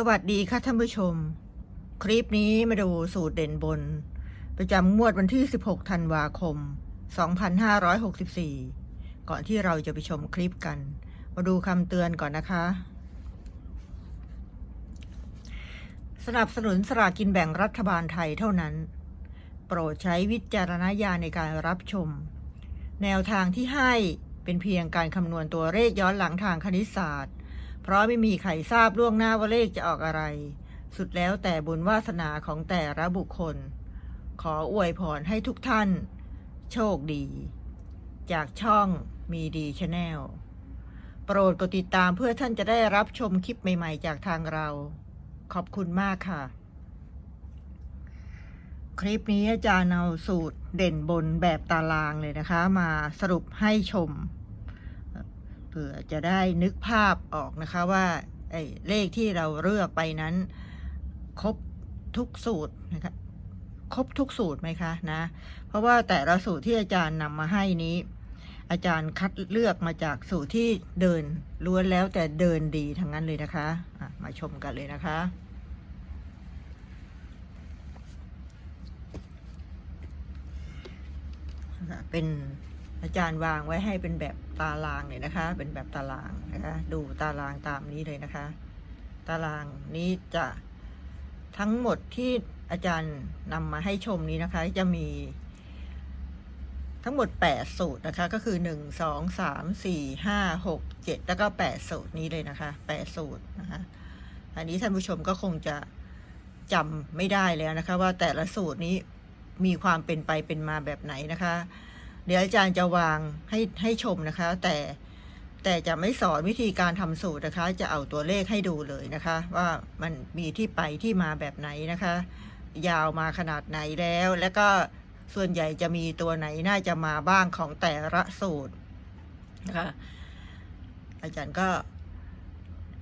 สวัสดีค่ะท่านผู้ชม คลิปนี้มาดูสูตรเด่นบน ประจำงวดวันที่ 16 ธันวาคม 2564 ก่อนที่เราจะไปชมคลิปกัน มาดูคำเตือนก่อนนะคะ สนับสนุนสลากกินแบ่งรัฐบาลไทยเท่านั้น โปรดใช้วิจารณญาณในการรับชม แนวทางที่ให้เป็นเพียงการคำนวณตัวเลขย้อนหลังทางคณิตศาสตร์ เพราะไม่มีใครทราบล่วงหน้าว่าเลขจะออกอะไร สุดแล้วแต่บุญวาสนาของแต่ละบุคคล ขออวยพรให้ทุกท่าน โชคดี จากช่องมีดีชาแนลโปรดกดติดตามเพื่อท่านจะได้รับชมคลิปใหม่ๆ จากทางเรา ขอบคุณมากค่ะ คลิปนี้อาจารย์เอาสูตรเด่นบนแบบตารางเลยนะคะ มาสรุปให้ชม ผื่อจะได้นึกภาพออกนะคะว่าเลขที่เราเลือกไปนั้น ครบทุกสูตรนะคะครบทุกสูตรไหมคะนะ เพราะว่าแต่ละสูตรที่อาจารย์นำมาให้นี้ อาจารย์คัดเลือกมาจากสูตรที่เดินล้วนแล้วแต่เดินดีทั้งนั้นเลยนะคะะมาชมกันเลยนะคะเป็น อาจารย์วางไว้ให้เป็นแบบตารางเลยนะคะ เป็นแบบตารางนะคะ ดูตารางตามนี้เลยนะคะ ตารางนี้จะทั้งหมดที่อาจารย์นำมาให้ชมนี้นะคะ จะมี ทั้งหมด 8 สูตรนะคะ ก็คือ 1 2 3 4 5 6 7 แล้วก็ 8 สูตรนี้เลยนะคะ 8 สูตรนะคะอันนี้ท่านผู้ชมก็คงจะจำไม่ได้แล้วนะคะ ว่าแต่ละสูตรนี้มีความเป็นไปเป็นมาแบบไหนนะคะ เดี๋ยวอาจารย์จะวางให้ให้ชมนะคะ แต่แต่จะไม่สอนวิธีการทำสูตรนะคะ จะเอาตัวเลขให้ดูเลยนะคะ ว่ามันมีที่ไปที่มาแบบไหนนะคะ ยาวมาขนาดไหนแล้ว แล้วก็ส่วนใหญ่จะมีตัวไหนน่าจะมาบ้างของแต่ละสูตรนะคะอาจารย์ก็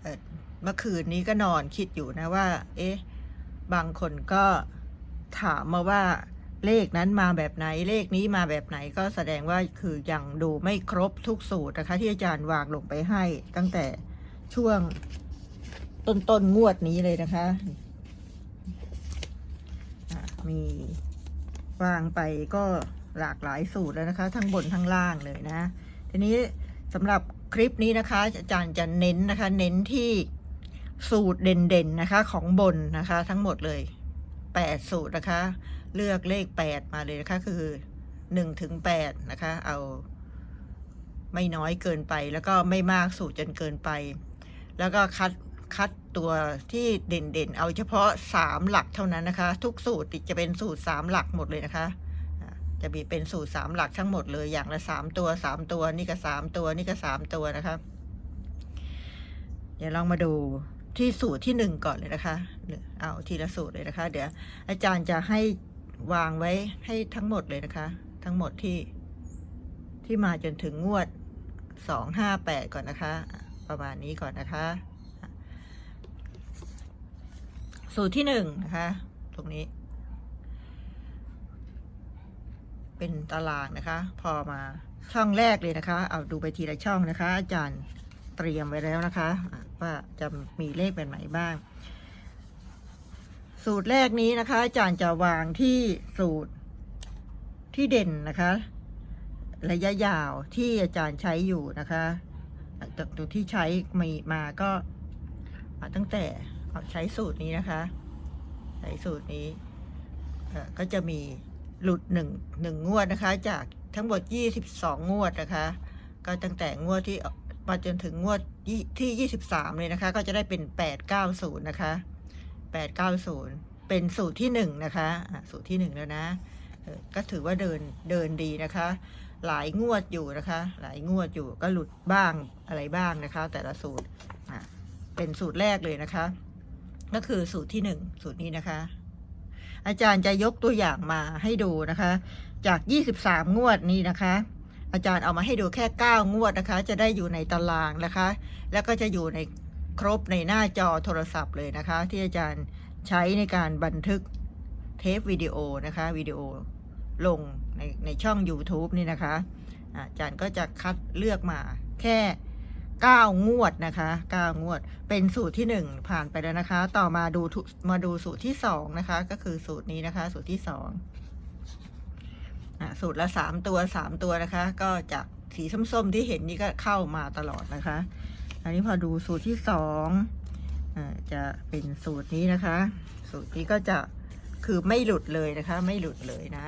เอ่อเมื่อคืนนี้ก็นอนคิดอยู่นะว่า เอ๊ะ บางคนก็ถามมาว่า เลขนั้นมาแบบไหนเลขนี้มาแบบไหนก็แสดงว่าคือยังดูไม่ครบทุกสูตรนะคะ ที่อาจารย์วางลงไปให้ ตั้งแต่ช่วงต้นๆนงวดนี้เลยนะคะะมีวางไปก็หลากหลายสูตรแล้วนะคะ ทั้งบนทั้งล่างเลยนะ ทีนี้สำหรับคลิปนี้นะคะ อาจารย์จะเน้นนะคะ เน้นที่สูตรเด่นๆนะคะ ของบนนะคะ ทั้งหมดเลย แปดสูตรนะคะ เลือกเลขแปดมาเลยนะคะ คือหนึ่งถึงแปดนะคะ เอาไม่น้อยเกินไปแล้วก็ไม่มากสูตรจนเกินไป แล้วก็คัดคัดตัวที่เด่นๆ เอาเฉพาะสามหลักเท่านั้นนะคะ ทุกสูตรจะเป็นสูตรสามหลักหมดเลยนะคะ จะมีเป็นสูตรสามหลักทั้งหมดเลยอย่างละสามตัวสามตัวนี่ก็สามตัวนี่ก็สามตัวนะคะ เดี๋ยวลองมาดู ที่สูตรที่หนึ่งก่อนเลยนะคะเอาทีละสูตรเลยนะคะ เดี๋ยวอาจารย์จะให้วางไว้ให้ทั้งหมดเลยนะคะ ทั้งหมดที่ที่มาจนถึงงวดสองห้าแปดก่อนนะคะ ประมาณนี้ก่อนนะคะ สูตรที่หนึ่งนะคะ ตรงนี้ เป็นตารางนะคะ พอมาช่องแรกเลยนะคะ เอาดูไปทีละช่องนะคะ อาจารย์เตรียมไว้แล้วนะคะะ ว่าจะมีเลขเป็นไหนบ้าง สูตรแรกนี้นะคะอาจารย์จะวางที่สูตรที่เด่นนะคะ ระยะยาวที่อาจารย์ใช้อยู่นะคะตัวตัวที่ใช้มีมาก็ตั้งแต่ใช้สูตรนี้นะคะ ใช้สูตรนี้ก็จะมีหลุดหนึ่งหนึ่งงวดนะคะ จากทั้งหมดยี่สิบสองงวดนะคะ ก็ตั้งแต่งวดที่ มาจนถึงงวดที่ยี่สิบสามเลยนะคะ ก็จะได้เป็นแปดเก้าศูนย์นะคะแปดเก้าศูนย์เป็นสูตรที่หนึ่งนะคะะสูตรที่หนึ่งแล้วนะก็ถือว่าเดินเดินดีนะคะ หลายงวดอยู่นะคะ หลายงวดอยู่ก็หลุดบ้างอะไรบ้างนะคะ แต่ละสูตรเป็นสูตรแรกเลยนะคะ ก็คือสูตรที่หนึ่งสูตรนี้นะคะ อาจารย์จะยกตัวอย่างมาให้ดูนะคะ จาก 23 งวดนี้นะคะ อาจารย์เอามาให้ดูแค่ 9 งวดนะคะ จะได้อยู่ในตารางนะคะ แล้วก็จะอยู่ในครบในหน้าจอโทรศัพท์เลยนะคะ ที่อาจารย์ใช้ในการบันทึกเทปวิดีโอนะคะวิดีโอลงในในช่อง YouTube นี่นะคะ อาจารย์ก็จะคัดเลือกมาแค่เก้างวดนะคะเก้างวดเป็นสูตรที่หนึ่งผ่านไปแล้วนะคะ ต่อมาดูมาดูสูตรที่สองนะคะ ก็คือสูตรนี้นะคะ สูตรที่สอง สูตรละสามตัวสามตัวนะคะ ก็จากสีส้มๆที่เห็นนี่ก็เข้ามาตลอดนะคะ อันนี้พอดูสูตรที่สองจะเป็นสูตรนี้นะคะ สูตรนี้ก็จะคือไม่หลุดเลยนะคะ ไม่หลุดเลยนะ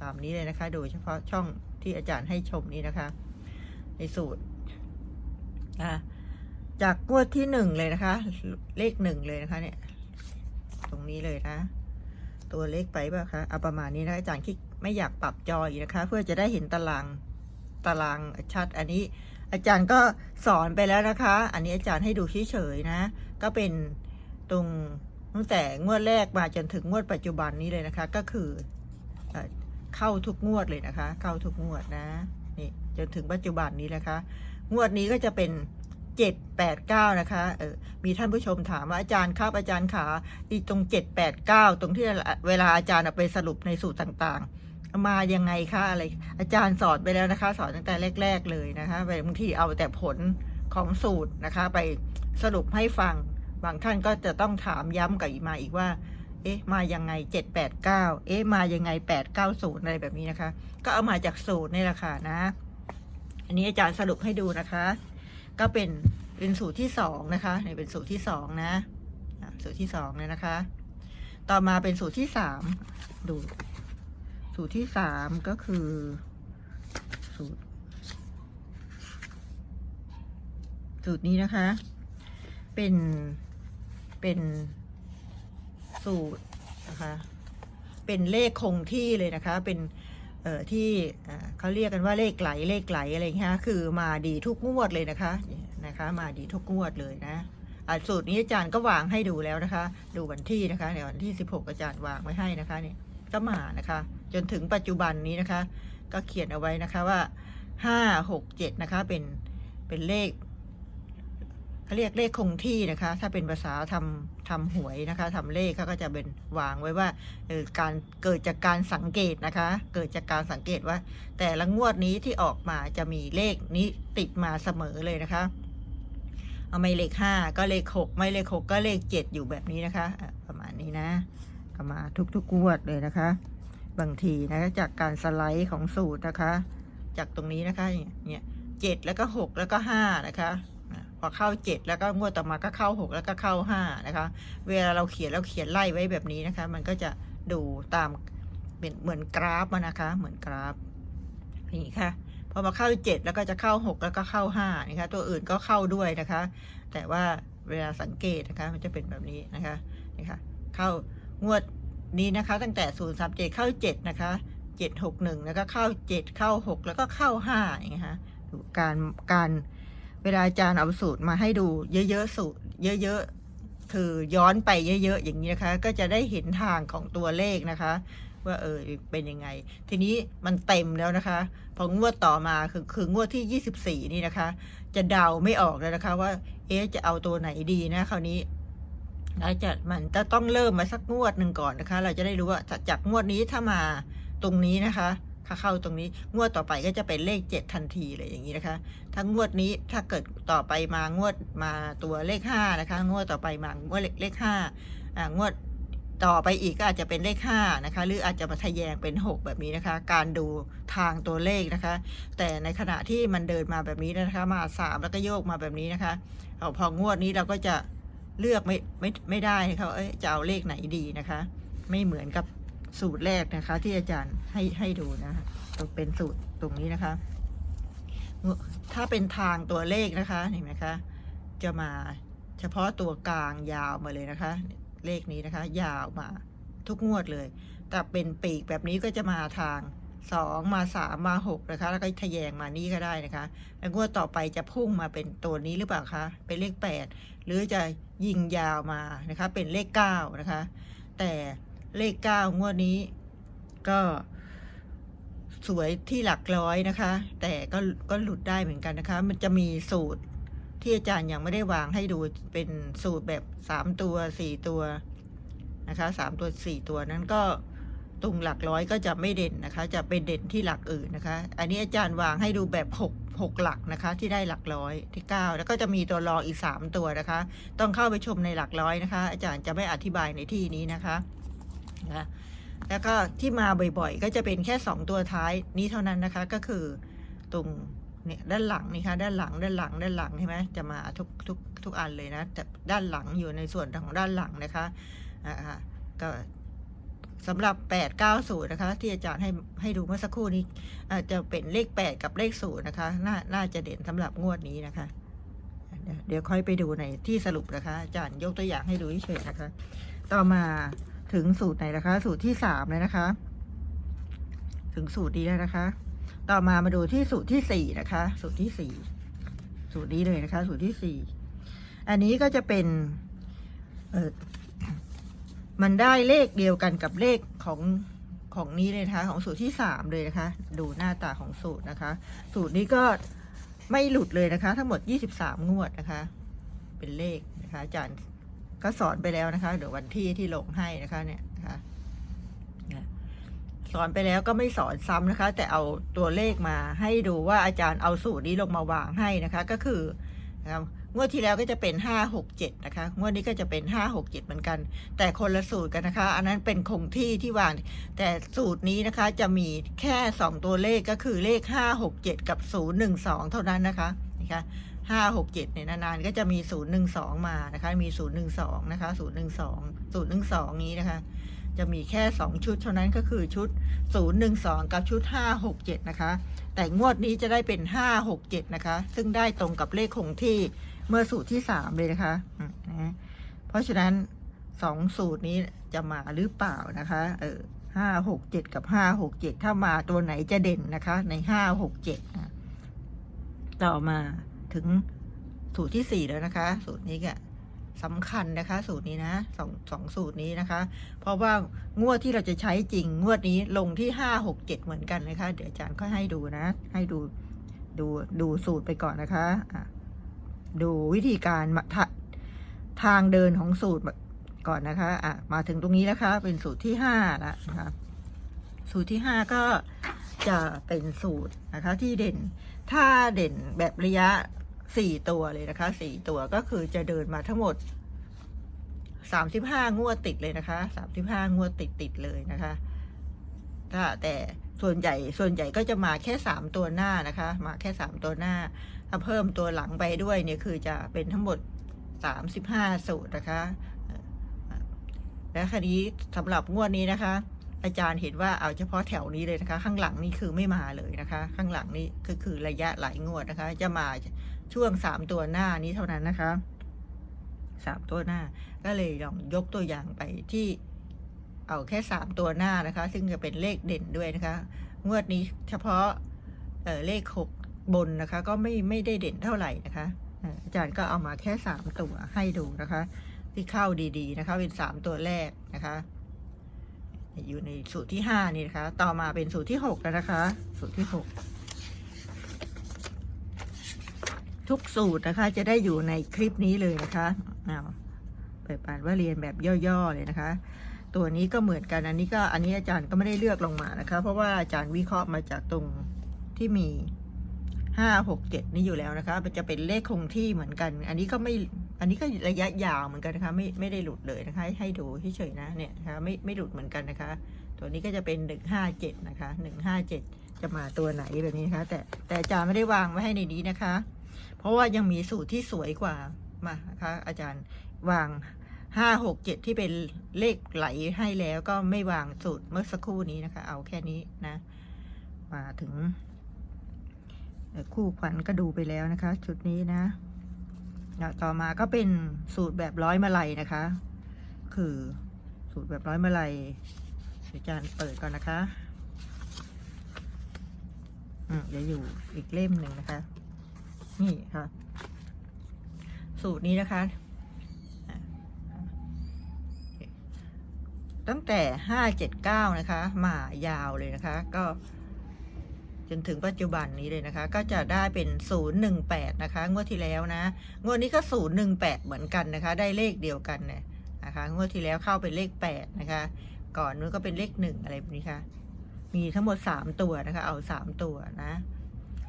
ตามนี้เลยนะคะ โดยเฉพาะช่องที่อาจารย์ให้ชมนี้นะคะ ในสูตรนะจากงวดที่หนึ่งเลยนะคะ เลขหนึ่งเลยนะคะ เนี่ย ตรงนี้เลยนะ ตัวเลขไปป่ะคะเอาประมาณนี้นะอาจารย์คิดไม่อยากปรับจออีกนะคะ เพื่อจะได้เห็นตารางตารางชัดอันนี้ อาจารย์ก็สอนไปแล้วนะคะ อันนี้อาจารย์ให้ดูเฉยๆนะ ก็เป็นตรงตั้งแต่งวดแรกมาจนถึงงวดปัจจุบันนี้เลยนะคะ ก็คือเอ่อเข้าทุกงวดเลยนะคะ เข้าทุกงวดนะนี่จนถึงปัจจุบันนี้นะคะ งวดนี้ก็จะเป็น เจ็ดแปดเก้านะคะเออมีท่านผู้ชมถามว่าอาจารย์ครับอาจารย์ขาอีตรงเจ็ดแปดเก้าตรงที่เวลาอาจารย์ไปสรุปในสูตรต่างๆ มายังไงคะอะไร อาจารย์สอนไปแล้วนะคะ สอนตั้งแต่แรก ๆ เลยนะคะบางทีเอาแต่ผลของสูตรนะคะ ไปสรุปให้ฟัง บางท่านก็จะต้องถามย้ำกับอีมาอีกว่า เอ๊ะ มายังไงเจ็ดแปดเก้าเอ๊ะ มายังไงแปดเก้าศูนย์อะไรแบบนี้นะคะ ก็เอามาจากสูตรนี่แหละค่ะนะ อันนี้อาจารย์สรุปให้ดูนะคะ ก็เป็นเป็นสูตรที่สองนะคะนี่เป็นสูตรที่สองนะอะสูตรที่สองเนี่ยนะคะ ต่อมาเป็นสูตรที่สามดู สูตรที่สามก็คือ สูตร สูตรนี้นะคะ เป็นเป็นสูตรนะคะ เป็นเลขคงที่เลยนะคะ เป็น เอ่อที่เขาเรียกกันว่าเลขไหลเลขไหลอะไรเงี้ยคือมาดีทุกงวดเลยนะคะนะคะ มาดีทุกงวดเลยนะอ่าสูตรนี้อาจารย์ก็วางให้ดูแล้วนะคะ ดูวันที่นะคะในวันที่ 16 อาจารย์วางไว้ให้นะคะเนี่ยก็มานะคะ จนถึงปัจจุบันนี้นะคะ ก็เขียนเอาไว้นะคะว่าห้าหกเจ็ดนะคะเป็นเป็นเลขเขาเรียกเลขคงที่นะคะ ถ้าเป็นภาษาทำ ทำหวยนะคะทำเลขเขาก็จะเป็นวางไว้ว่าการเกิดจากการสังเกตนะคะ เกิดจากการสังเกตว่า แต่ละงวดนี้ที่ออกมาจะมีเลขนี้ติดมาเสมอเลยนะคะ เอาไม่เลขห้าก็เลขหกไม่เลขหกก็เลขเจ็ดอยู่แบบนี้นะคะ ประมาณนี้นะก็มาทุกๆงวดเลยนะคะ บางทีนะคะจากการสไลด์ของสูตรนะคะ จากตรงนี้นะคะเนี่ยเจ็ดแล้วก็หกแล้วก็ห้านะคะ พอเข้าเจ็ดแล้วก็งวดต่อมาก็เข้าหกแล้วก็เข้าห้านะคะ เวลาเราเขียนเราเขียนไล่ไว้แบบนี้นะคะ มันก็จะดูตามเป็นเหมือนกราฟนะคะ เหมือนกราฟนี่ค่ะพอมาเข้าเจ็ดแล้วก็จะเข้าหกแล้วก็เข้าห้านะคะ ตัวอื่นก็เข้าด้วยนะคะ แต่ว่าเวลาสังเกตนะคะ มันจะเป็นแบบนี้นะคะนี่ค่ะเข้างวดนี้นะคะ ตั้งแต่ศูนย์สามเจ็ดเข้าเจ็ดนะคะเจ็ดหกหนึ่งแล้วก็เข้าเจ็ดเข้าหกแล้วก็เข้าห้าอย่างเงี้ยค่ะการการ เวลาอาจารย์เอาสูตรมาให้ดู เยอะๆสูตร เยอะๆคือย้อนไปเยอะๆอย่างนี้นะคะ ก็จะได้เห็นทางของตัวเลขนะคะ ว่าเออเป็นยังไง ทีนี้มันเต็มแล้วนะคะพองวดต่อมาคือคืองวดที่ 24 นี่นะคะ จะเดาไม่ออกแล้วนะคะ ว่า เอ๊ะจะเอาตัวไหนดีนะคราวนี้แล้วจะมันจะต้องเริ่มมาสักงวดหนึ่งก่อนนะคะ เราจะได้รู้ว่าจากจากงวดนี้ถ้ามาตรงนี้นะคะ ถ้าเข้าตรงนี้งวดต่อไปก็จะเป็นเลขเจ็ดทันทีเลยอย่างนี้นะคะ ถ้างวดนี้ถ้าเกิดต่อไปมางวดมาตัวเลขห้านะคะ งวดต่อไปมางวดเลขห้าอ่างวดต่อไปอีกก็อาจจะเป็นเลขห้านะคะ หรืออาจจะมาทะแยงเป็นหกแบบนี้นะคะ การดูทางตัวเลขนะคะ แต่ในขณะที่มันเดินมาแบบนี้นะคะ มาสามแล้วก็โยกมาแบบนี้นะคะเอาพองวดนี้เราก็จะเลือกไม่ไม่ไม่ได้นะคะว่าเอ้ยจะเอาเลขไหนดีนะคะ ไม่เหมือนกับ สูตรแรกนะคะ ที่อาจารย์ให้ให้ดูนะคะเป็นสูตรตรงนี้นะคะ ถ้าเป็นทางตัวเลขนะคะเห็นไหมคะจะมาเฉพาะตัวกลางยาวมาเลยนะคะ เลขนี้นะคะ ยาวมาทุกงวดเลยแต่เป็นปีกแบบนี้ก็จะมาทางสองมาสามมาหกนะคะ แล้วก็ทะแยงมานี่ก็ได้นะคะ แล้วงวดต่อไปจะพุ่งมาเป็นตัวนี้หรือเปล่าคะเป็นเลขแปดหรือจะยิงยาวมานะคะ เป็นเลขเก้านะคะ แต่ เลขเก้างวดนี้ ก็สวยที่หลักร้อยนะคะ แต่ก็ก็หลุดได้เหมือนกันนะคะ มันจะมีสูตรที่อาจารย์ยังไม่ได้วางให้ดูเป็นสูตรแบบสามตัวสี่ตัวนะคะสามตัวสี่ตัวนั้นก็ตรงหลักร้อยก็จะไม่เด่นนะคะ จะไปเด่นที่หลักอื่นนะคะ อันนี้อาจารย์วางให้ดูแบบหกหกหลักนะคะ ที่ได้หลักร้อยที่เก้าแล้วก็จะมีตัวรองอีกสามตัวนะคะ ต้องเข้าไปชมในหลักร้อยนะคะ อาจารย์จะไม่อธิบายในที่นี้นะคะ นะแล้วก็ที่มาบ่อยๆ ก็จะเป็นแค่สองตัวท้ายนี้เท่านั้นนะคะ ก็คือตรงเนี่ยด้านหลังนี่คะด้านหลังด้านหลังด้านหลังใช่ไหมจะมาทุกทุกทุกอันเลยนะแต่ด้านหลังอยู่ในส่วนของด้านหลังนะคะอ่าก็สำหรับ 8 9สูนะคะ ที่อาจารย์ให้ให้ดูเมื่อสักครู่นี้อาจจะเป็นเลข 8 กับเลขศูนย์นะคะน่าน่าจะเด่นสำหรับงวดนี้นะคะเดี๋ยวเดี๋ยวค่อยไปดูในที่สรุปนะคะ อาจารย์ยกตัวอย่างให้ดูเฉยๆนะคะ ต่อมา ถึงสูตรไหนนะคะ สูตรที่สามเลยนะคะ ถึงสูตรนี้แล้วนะคะ ต่อมามาดูที่สูตรที่สี่นะคะ สูตรที่สี่สูตรนี้เลยนะคะ สูตรที่สี่อันนี้ก็จะเป็นเออมันได้เลขเดียวกันกับเลขของของนี้เลยนะคะ ของสูตรที่สามเลยนะคะ ดูหน้าตาของสูตรนะคะ สูตรนี้ก็ไม่หลุดเลยนะคะ ทั้งหมดยี่สิบสามงวดนะคะ เป็นเลขนะคะอาจารย์ ก็สอนไปแล้วนะคะเดี๋ยววันที่ที่ลงให้นะคะเนี่ยนะคะเนี่ยสอนไปแล้วก็ไม่สอนซ้ำนะคะ แต่เอาตัวเลขมาให้ดูว่าอาจารย์เอาสูตรนี้ลงมาวางให้นะคะ ก็คือนะครับงวดที่แล้วก็จะเป็นห้าหกเจ็ดนะคะ งวดนี้ก็จะเป็นห้าหกเจ็ดเหมือนกัน แต่คนละสูตรกันนะคะ อันนั้นเป็นคงที่ที่วาง แต่สูตรนี้นะคะจะมีแค่สองตัวเลขก็คือเลขห้าหกเจ็ดกับศูนย์หนึ่งสองเท่านั้นนะคะนะคะ ห้าหกเจ็ดเนี่ยนานๆก็จะมีศูนย์หนึ่งสองมานะคะ มีศูนย์หนึ่งสองนะคะศูนย์หนึ่งสองศูนย์หนึ่งสองนี้นะคะ จะมีแค่สองชุดเท่านั้นก็คือชุดศูนย์หนึ่งสองกับชุดห้าหกเจ็ดนะคะ แต่งวดนี้จะได้เป็นห้าหกเจ็ดนะคะ ซึ่งได้ตรงกับเลขคงที่เมื่อสูตรที่สามเลยนะคะนะเพราะฉะนั้นสองสูตรนี้จะมาหรือเปล่านะคะ เออห้าหกเจ็ดกับห้าหกเจ็ดถ้ามาตัวไหนจะเด่นนะคะ ในห้าหกเจ็ดต่อมา ถึงสูตรที่สี่แล้วนะคะ สูตรนี้ก็สำคัญนะคะ สูตรนี้นะสองสองสูตรนี้นะคะ เพราะว่างวดที่เราจะใช้จริง งวดนี้ลงที่ห้าหกเจ็ดเหมือนกันนะคะ เดี๋ยวอาจารย์ก็ให้ดูนะ ให้ดูดูดูสูตรไปก่อนนะคะอะดูวิธีการมาททางเดินของสูตรก่อนนะคะอะมาถึงตรงนี้นะคะ เป็นสูตรที่ห้าแล้วนะคะสูตรที่ห้าก็จะเป็นสูตรนะคะที่เด่น ถ้าเด่นแบบระยะสี่ตัวเลยนะคะสี่ตัวก็คือจะเดินมาทั้งหมดสามสิบห้างวดติดเลยนะคะสามสิบห้างวดติดติดเลยนะคะ ถ้าแต่ส่วนใหญ่ส่วนใหญ่ก็จะมาแค่สามตัวหน้านะคะ มาแค่สามตัวหน้า ถ้าเพิ่มตัวหลังไปด้วยเนี่ยคือจะเป็นทั้งหมดสามสิบห้าสูตรนะคะ และคดีสำหรับงวดนี้นะคะ อาจารย์เห็นว่าเอาเฉพาะแถวนี้เลยนะคะ ข้างหลังนี่คือไม่มาเลยนะคะ ข้างหลังนี่ก็คือระยะหลายงวดนะคะ จะมาช่วงสามตัวหน้านี้เท่านั้นนะคะสามตัวหน้า ก็เลยลองยกตัวอย่างไปที่เอาแค่สามตัวหน้านะคะ ซึ่งจะเป็นเลขเด่นด้วยนะคะ งวดนี้เฉพาะเเลขหกบนนะคะ ก็ไม่ไม่ได้เด่นเท่าไหร่นะคะอาจารย์ก็เอามาแค่สามตัวให้ดูนะคะ ที่เข้าดีๆนะคะ เป็นสามตัวแรกนะคะ อยู่ในสูตรที่ห้านี่นะคะ ต่อมาเป็นสูตรที่หกแล้วนะคะ สูตรที่หกทุกสูตรนะคะ จะได้อยู่ในคลิปนี้เลยนะคะอ้าวเปิดปานว่าเรียนแบบย่อๆเลยนะคะ ตัวนี้ก็เหมือนกันอันนี้ก็อันนี้อาจารย์ก็ไม่ได้เลือกลงมานะคะ เพราะว่าอาจารย์วิเคราะห์มาจากตรงที่มีห้าหกเจ็ดนี่อยู่แล้วนะคะ มันจะเป็นเลขคงที่เหมือนกัน อันนี้ก็ไม่ อันนี้ก็ระยะยาวเหมือนกันนะคะ ไม่ไม่ได้หลุดเลยนะคะให้ให้ดูเฉยๆนะเนี่ยนะคะไม่ไม่หลุดเหมือนกันนะคะ ตัวนี้ก็จะเป็นหนึ่งห้าเจ็ดนะคะหนึ่งห้าเจ็ดจะมาตัวไหนแบบนี้นะคะ แต่แต่อาจารย์ไม่ได้วางไว้ให้ในนี้นะคะ เพราะว่ายังมีสูตรที่สวยกว่ามานะคะอาจารย์วางห้าหกเจ็ดที่เป็นเลขไหลให้แล้วก็ไม่วางสูตรเมื่อสักครู่นี้นะคะ เอาแค่นี้นะ มาถึงคู่ขวัญก็ดูไปแล้วนะคะ ชุดนี้นะ ต่อมาก็เป็นสูตรแบบร้อยมาลัยนะคะ คือสูตรแบบร้อยมาลัยเดี๋ยวอาจารย์เปิดก่อนนะคะอืมเดี๋ยวอยู่อีกเล่มหนึ่งนะคะ นี่ค่ะ สูตรนี้นะคะตั้งแต่ห้าเจ็ดเก้านะคะ มายาวเลยนะคะ ก็ จนถึงปัจจุบันนี้เลยนะคะ ก็จะได้เป็นศูนย์หนึ่งแปดนะคะ งวดที่แล้วนะ งวดนี้ก็ศูนย์หนึ่งแปดเหมือนกันนะคะ ได้เลขเดียวกันเนี่ยนะคะ งวดที่แล้วเข้าเป็นเลขแปดนะคะ ก่อนนู้นก็เป็นเลขหนึ่งอะไรแบบนี้ค่ะ มีทั้งหมดสามตัวนะคะ เอาสามตัวนะ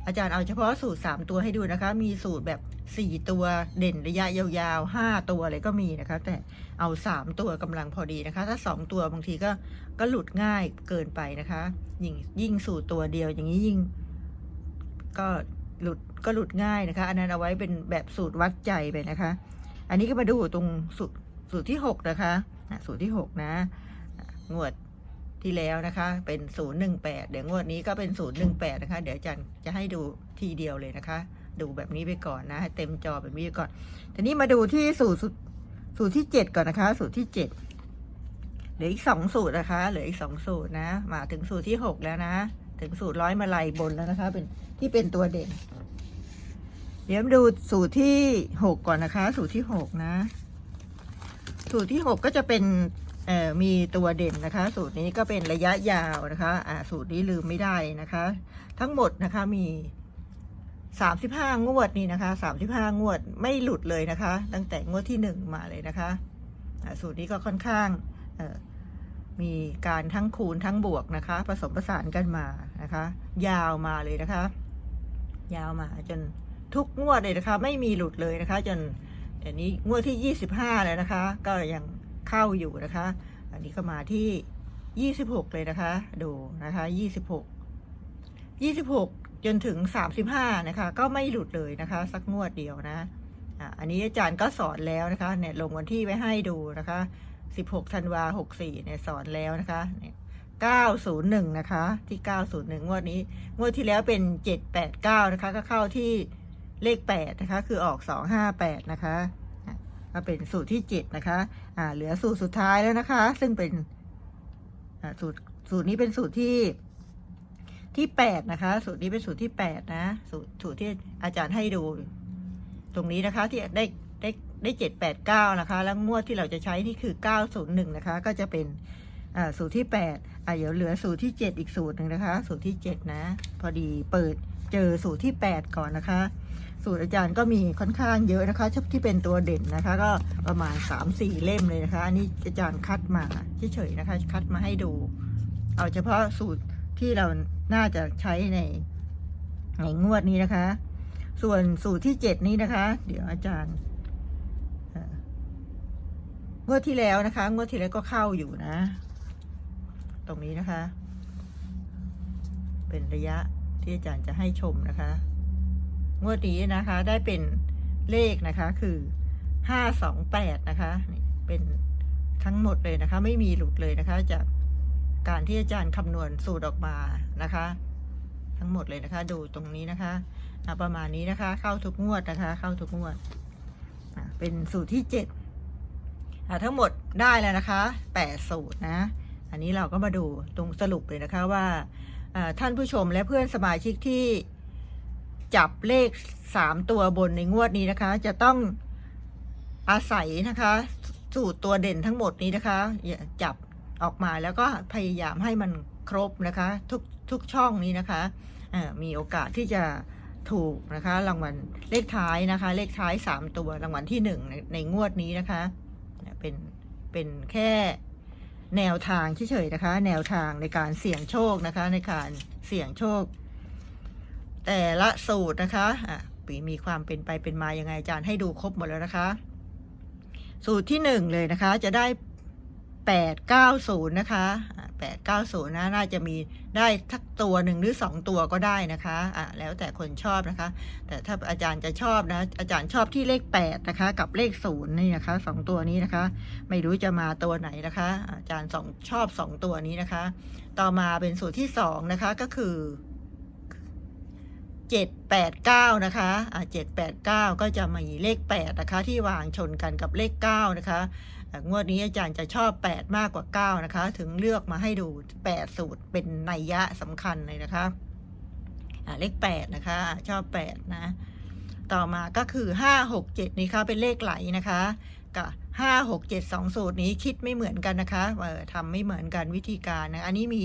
อาจารย์เอาเฉพาะสูตรสามตัวให้ดูนะคะ มีสูตรแบบสี่ตัวเด่นระยะยาวๆห้าตัวอะไรก็มีนะคะ แต่เอาสามตัวกำลังพอดีนะคะ ถ้าสองตัวบางทีก็ก็หลุดง่ายเกินไปนะคะ ยิ่งยิ่งสูตรตัวเดียวอย่างนี้ยิ่งก็หลุดก็หลุดง่ายนะคะ อันนั้นเอาไว้เป็นแบบสูตรวัดใจไปนะคะ อันนี้ก็มาดูตรงสูตรสูตรที่หกนะคะอะสูตรที่หกนะงวด ที่แล้วนะคะ เป็นศูนย์หนึ่งแปดเดี๋ยวงวดนี้ก็เป็นศูนย์หนึ่งแปดนะคะ เดี๋ยวจารย์จะให้ดูทีเดียวเลยนะคะ ดูแบบนี้ไปก่อนนะ ให้เต็มจอแบบนี้ไปก่อน ทีนี้มาดูที่สูตรสูตรสูตรที่เจ็ดก่อนนะคะ สูตรที่เจ็ดเหลืออีกสองสูตรนะคะ เหลืออีกสองสูตรนะ มาถึงสูตรที่หกแล้วนะ ถึงสูตรร้อยมาลัยบนแล้วนะคะ เป็นที่เป็นตัวเด่น เดี๋ยวมาดูสูตรที่หกก่อนนะคะ สูตรที่หกนะ สูตรที่หกก็จะเป็น มีตัวเด่นนะคะ สูตรนี้ก็เป็นระยะยาวนะคะอ่าสูตรนี้ลืมไม่ได้นะคะ ทั้งหมดนะคะมีสามสิบห้างวดนี่นะคะสามสิบห้างวดไม่หลุดเลยนะคะ ตั้งแต่งวดที่หนึ่งมาเลยนะคะสูตรนี้ก็ค่อนข้างมีการทั้งคูณทั้งบวกนะคะ ผสมผสานกันมานะคะ ยาวมาเลยนะคะ ยาวมาจนทุกงวดเลยนะคะ ไม่มีหลุดเลยนะคะ จนอันนี้งวดที่ยี่สิบห้าแล้วนะคะ ก็ยัง เข้าอยู่นะคะ อันนี้ก็มาที่ยี่สิบหกเลยนะคะ ดูนะคะยี่สิบหกยี่สิบหกจนถึงสามสิบห้านะคะ ก็ไม่หลุดเลยนะคะ สักงวดเดียวนะอันนี้อาจารย์ก็สอนแล้วนะคะ เนี่ยลงวันที่ไว้ให้ดูนะคะสิบหกธันวาหกสี่เนี่ยสอนแล้วนะคะเนี่ยเก้าศูนย์หนึ่งนะคะ ที่เก้าศูนย์หนึ่งวดนี้ งวดที่แล้วเป็นเจ็ดแปดเก้านะคะ ก็เข้าที่เลขแปดนะคะ คือออกสองห้าแปดนะคะ ก็เป็นสูตรที่เจ็ดนะคะอ่าเหลือสูตรสุดท้ายแล้วนะคะ ซึ่งเป็นอ่าสูตรสูตรนี้เป็นสูตรที่ที่แปดนะคะ สูตรนี้เป็นสูตรที่แปดนะสูตรสูตรที่อาจารย์ให้ดู ตรงนี้นะคะที่ได้ได้ได้เจ็ดแปดเก้านะคะ แล้วงวดที่เราจะใช้นี่คือเก้าศูนย์หนึ่งนะคะ ก็จะเป็นอ่าสูตรที่แปดอ่าเดี๋ยวเหลือสูตรที่เจ็ดอีกสูตรหนึ่งนะคะ สูตรที่เจ็ดนะ พอดีเปิดเจอสูตรที่แปดก่อนนะคะ สูตรอาจารย์ก็มีค่อนข้างเยอะนะคะที่เป็นตัวเด่นนะคะ ก็ประมาณสามสี่เล่มเลยนะคะ อันนี้อาจารย์คัดมาเฉยๆนะคะ คัดมาให้ดู เอาเฉพาะสูตรที่เราน่าจะใช้ในในงวดนี้นะคะ ส่วนสูตรที่เจ็ดนี้นะคะ เดี๋ยวอาจารย์งวดที่แล้วนะคะ งวดที่แล้วก็เข้าอยู่นะ ตรงนี้นะคะ เป็นระยะที่อาจารย์จะให้ชมนะคะ งวดนี้นะคะได้เป็นเลขนะคะคือห้าสองแปดนะคะนี่เป็นทั้งหมดเลยนะคะ ไม่มีหลุดเลยนะคะ จากการที่อาจารย์คำนวณสูตรออกมานะคะ ทั้งหมดเลยนะคะ ดูตรงนี้นะคะอะประมาณนี้นะคะ เข้าทุกงวดนะคะ เข้าทุกงวดเป็นสูตรที่เจ็ดทั้งหมดได้แล้วนะคะแปดสูตรนะอันนี้เราก็มาดูตรงสรุปเลยนะคะว่าท่านผู้ชมและเพื่อนสมาชิกที่ จับเลขสามตัวบนในงวดนี้นะคะ จะต้องอาศัยนะคะ สูตรตัวเด่นทั้งหมดนี้นะคะจับออกมาแล้วก็พยายามให้มันครบนะคะ ทุกทุกช่องนี้นะคะมีโอกาสที่จะถูกนะคะรางวัลเลขท้ายนะคะ เลขท้ายสามตัวรางวัลที่หนึ่งในในงวดนี้นะคะเนี่ยเป็นเป็นแค่แนวทางเฉยๆนะคะ แนวทางในการเสี่ยงโชคนะคะ ในการเสี่ยงโชค แต่ละสูตรนะคะอะปีมีความเป็นไปเป็นมายังไงอาจารย์ให้ดูครบหมดแล้วนะคะ สูตรที่หนึ่งเลยนะคะ จะได้แปดเก้าศูนย์นะคะแปดเก้าศูนย์นะน่าจะมีได้ทักตัวหนึ่งหรือสองตัวก็ได้นะคะอะแล้วแต่คนชอบนะคะ แต่ถ้าอาจารย์จะชอบนะ อาจารย์ชอบที่เลขแปดนะคะ กับเลขศูนย์นี่นะคะสองตัวนี้นะคะ ไม่รู้จะมาตัวไหนนะคะ อาจารย์สองชอบสองตัวนี้นะคะ ต่อมาเป็นสูตรที่สองนะคะก็คือ เจ็ดแปดเก้านะคะอ่าเจ็ดแปดเก้าก็จะมีเลขแปดนะคะ ที่วางชนกันกับเลขเก้านะคะงวดนี้อาจารย์จะชอบแปดมากกว่าเก้านะคะ ถึงเลือกมาให้ดูแปดสูตรเป็นนัยยะสำคัญเลยนะคะอ่าเลขแปดนะคะ ชอบแปดนะ ต่อมาก็คือห้าหกเจ็ดนี่ค่ะเป็นเลขไหลนะคะ กับห้าหกเจ็ดสองสูตรนี้คิดไม่เหมือนกันนะคะเออทำไม่เหมือนกันวิธีการนะ อันนี้มี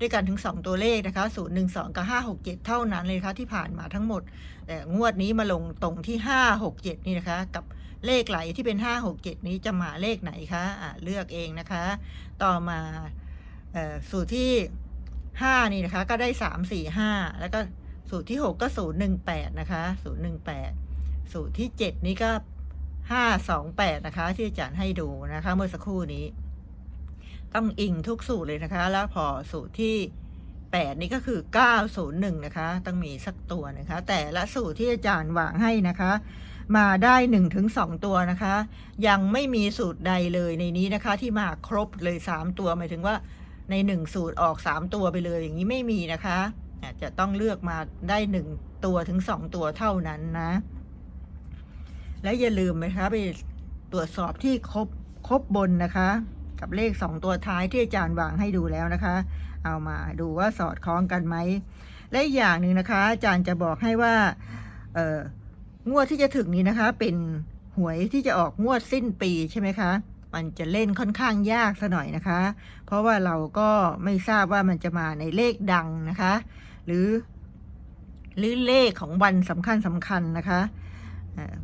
ด้วยกันถึงสองตัวเลขนะคะศูนย์หนึ่งสองกับห้าหกเจ็ดเท่านั้นเลยนะคะที่ผ่านมาทั้งหมด แต่งวดนี้มาลงตรงที่ห้าหกเจ็ดนี่นะคะ กับเลขไหลที่เป็นห้าหกเจ็ดนี้จะมาเลขไหนคะอะเลือกเองนะคะ ต่อมาเอ่อสูตรที่ห้านี่นะคะก็ได้สามสี่ห้าแล้วก็สูตรที่หกก็ศูนย์หนึ่งแปดนะคะศูนย์หนึ่งแปดสูตรที่เจ็ดนี้ก็ ห้าสองแปดนะคะ ที่อาจารย์ให้ดูนะคะ เมื่อสักครู่นี้ ต้องอิงทุกสูตรเลยนะคะ แล้วพอสูตรที่แปดนี่ก็คือเก้าศูนย์หนึ่งนะคะ ต้องมีสักตัวนะคะ แต่ละสูตรที่อาจารย์วางให้นะคะ มาได้หนึ่งถึงสองตัวนะคะ ยังไม่มีสูตรใดเลยในนี้นะคะ ที่มาครบเลยสามตัวหมายถึงว่าในหนึ่งสูตรออกสามตัวไปเลยอย่างนี้ไม่มีนะคะจะต้องเลือกมาได้หนึ่งตัวถึงสองตัวเท่านั้นนะ และอย่าลืมนะคะไปตรวจสอบที่ครบครบบนนะคะ กับเลขสองตัวท้ายที่อาจารย์วางให้ดูแล้วนะคะ เอามาดูว่าสอดคล้องกันไหมและอีกอย่างหนึ่งนะคะ อาจารย์จะบอกให้ว่า เอองวดที่จะถึงนี้นะคะ เป็นหวยที่จะออกงวดสิ้นปีใช่ไหมคะ มันจะเล่นค่อนข้างยากซะหน่อยนะคะ เพราะว่าเราก็ไม่ทราบว่ามันจะมาในเลขดังนะคะ หรือ หรือเลขของวันสำคัญสำคัญนะคะ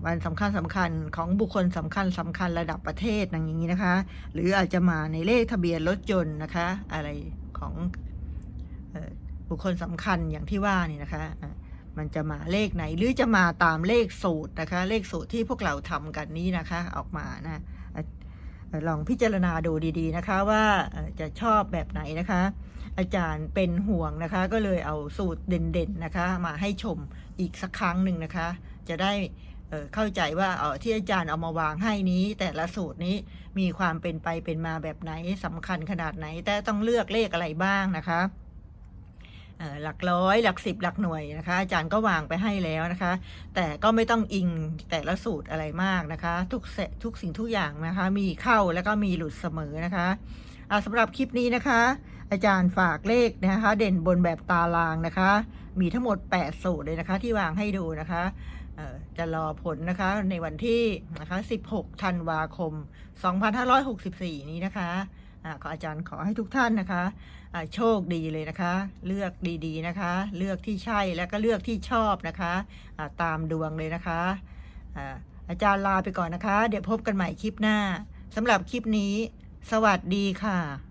วันสำคัญสำคัญของบุคคลสำคัญสำคัญระดับประเทศอย่างนี้นะคะ หรืออาจจะมาในเลขทะเบียนรถยนต์นะคะ อะไรของบุคคลสำคัญอย่างที่ว่านี่นะคะ มันจะมาเลขไหน หรือจะมาตามเลขสูตรนะคะ เลขสูตรที่พวกเราทำกันนี้นะคะ ออกมานะลองพิจารณาดูดีๆนะคะว่าจะชอบแบบไหนนะคะ อาจารย์เป็นห่วงนะคะ ก็เลยเอาสูตรเด่นๆนะคะ มาให้ชมอีกสักครั้งหนึ่งนะคะ จะได้ เข้าใจว่าเออที่อาจารย์เอามาวางให้นี้ แต่ละสูตรนี้มีความเป็นไปเป็นมาแบบไหนสำคัญขนาดไหน แต่ต้องเลือกเลขอะไรบ้างนะคะหลักร้อยหลักสิบหลักหน่วยนะคะ อาจารย์ก็วางไปให้แล้วนะคะ แต่ก็ไม่ต้องอิงแต่ละสูตรอะไรมากนะคะ ทุกเสทุกสิ่งทุกอย่างนะคะ มีเข้าแล้วก็มีหลุดเสมอนะคะอ่าสำหรับคลิปนี้นะคะ อาจารย์ฝากเลขนะคะ เด่นบนแบบตารางนะคะ มีทั้งหมด 8 สูตรเลยนะคะ ที่วางให้ดูนะคะ จะรอผลนะคะในวันที่นะคะ 16 ธันวาคม 2564 นี้นะคะขออาจารย์ขอให้ทุกท่านนะคะโชคดีเลยนะคะ เลือกดีๆนะคะ เลือกที่ใช่แล้วก็เลือกที่ชอบนะคะตามดวงเลยนะคะอ่าอาจารย์ลาไปก่อนนะคะ เดี๋ยวพบกันใหม่คลิปหน้าสำหรับคลิปนี้ สวัสดีค่ะ